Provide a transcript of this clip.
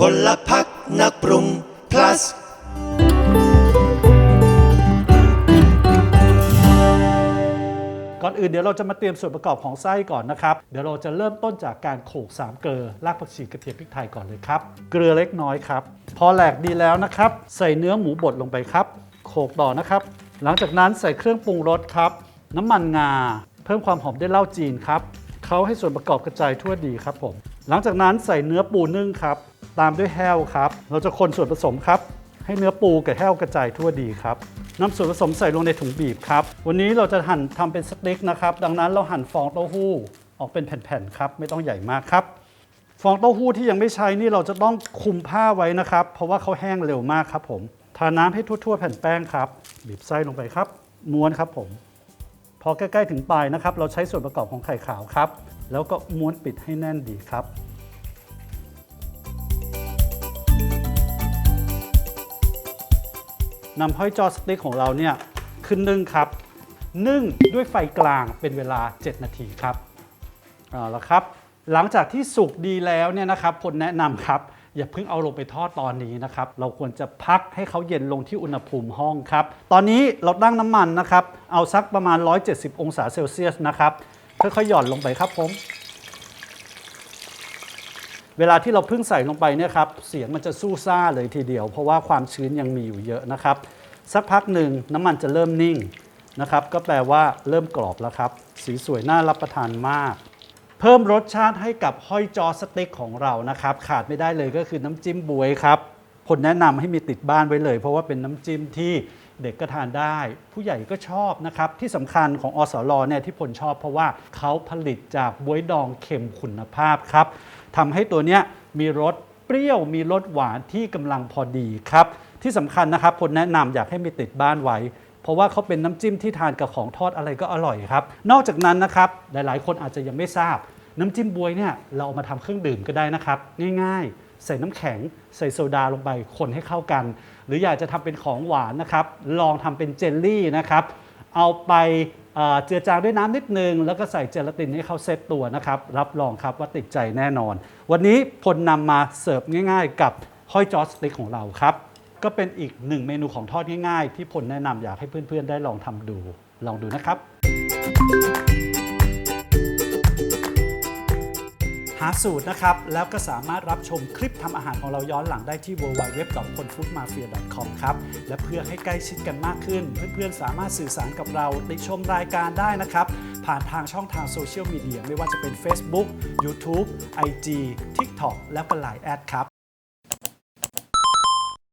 พลพักนักปรุง plus ก่อนอื่นเดี๋ยวเราจะมาเตรียมส่วนประกอบของไส้ก่อนนะครับ เดี๋ยวเราจะเริ่มต้นจากการโขลก3เกลือรากผักชีกระเทียมพริกไทยก่อนเลยครับ เกลือเล็กน้อยครับ พอแหลกดีแล้วนะครับ ใส่เนื้อหมูบดลงไปครับโขลกต่อนะครับ หลังจากนั้นใส่เครื่องปรุงรสครับ น้ำมันงา เพิ่มความหอมด้วยเหล้าจีนครับเขาให้ส่วนประกอบกระจายทั่วดีครับผมหลังจากนั้นใส่เนื้อปูนึ่งครับ ตามด้วยแห้วครับ เราจะคนส่วนผสมครับ ให้เนื้อปูกับแห้วกระจายทั่วดีครับนำส่วนผสมใส่ลงในถุงบีบครับ วันนี้เราจะหั่นทำเป็นสเต็กนะครับ ดังนั้นเราหั่นฟองเต้าหู้ออกเป็นแผ่นๆครับ ไม่ต้องใหญ่มากครับ ฟองเต้าหู้ที่ยังไม่ใช้นี่เราจะต้องคุมผ้าไว้นะครับ เพราะว่าเขาแห้งเร็วมากครับผม ทาน้ำให้ทั่ว ๆ แผ่นแป้งครับ บีบไส้ลงไปครับ ม้วนครับผม พอใกล้ๆถึงปลายนะครับ เราใช้ส่วนประกอบของไข่ขาวครับ แล้วก็ม้วนปิดให้แน่นดีครับ นำห้อยจอสเต็กของเราเนี่ยขึ้นนึ่งครับ นึ่งด้วยไฟกลางเป็นเวลา 7 นาทีครับเอาละครับ หลังจากที่สุกดีแล้วเนี่ยนะครับผลแนะนำครับ อย่าเพิ่งเอาลงไปทอดตอนนี้นะครับ เราควรจะพักให้เขาเย็นลงที่อุณหภูมิห้องครับ ตอนนี้เราตั้งน้ำมันนะครับ เอาสักประมาณ 170 องศาเซลเซียสนะครับค่อยๆหย่อนลงไปครับผม เวลาที่เราเพิ่งใส่ลงไปเนี่ยครับเสียงมันจะสู้ซ่าเลยทีเดียว เพราะว่าความชื้นยังมีอยู่เยอะนะครับ สักพักหนึ่งน้ำมันจะเริ่มนิ่งนะครับ ก็แปลว่าเริ่มกรอบแล้วครับ สีสวยน่ารับประทานมาก เพิ่มรสชาติให้กับห้อยจอสเต็กของเรานะครับ ขาดไม่ได้เลยก็คือน้ำจิ้มบวยครับผลแนะนำให้มีติดบ้านไว้เลย เพราะว่าเป็นน้ำจิ้มที่เด็กก็ทานได้ ผู้ใหญ่ก็ชอบนะครับ ที่สำคัญของอสรเนี่ยที่ผลชอบเพราะว่าเขาผลิตจากบวยดองเค็มคุณภาพครับ ทำให้ตัวเนี้ยมีรสเปรี้ยวมีรสหวานที่กำลังพอดีครับ ที่สำคัญนะครับผลแนะนำอยากให้มีติดบ้านไว้ เพราะว่าเขาเป็นน้ำจิ้มที่ทานกับของทอดอะไรก็อร่อยครับ นอกจากนั้นนะครับหลายๆ คนอาจจะยังไม่ทราบ น้ำจิ้มบวยเนี่ยเราเอามาทำเครื่องดื่มก็ได้นะครับ ง่ายๆ ใส่น้ำแข็ง ใส่โซดาลงไปคนให้เข้ากัน หรืออยากจะทำเป็นของหวานนะครับ ลองทำเป็นเจลลี่นะครับเอาไป เจือจางด้วยน้ำนิดนึง แล้วก็ใส่เจลาตินให้เขาเซตตัวนะครับ รับรองครับว่าติดใจแน่นอน วันนี้พลนำมาเสิร์ฟง่ายๆ กับห้อยจอสติ๊กของเราครับ ก็เป็นอีกหนึ่งเมนูของทอดง่ายๆ ที่พลแนะนำอยากให้เพื่อนๆ ได้ลองทำดู ลองดูนะครับาสูตรนะครับ แล้วก็สามารถรับชมคลิปทำอาหารของเราย้อนหลังได้ที่ www.ponfoodmafia.com ครับ และเพื่อให้ใกล้ชิดกันมากขึ้น เพื่อนๆสามารถสื่อสารกับเราติชมรายการได้นะครับ ผ่านทางช่องทางโซเชียลมีเดียไม่ว่าจะเป็น Facebook YouTube IG TikTok และก็ Line แอดครับ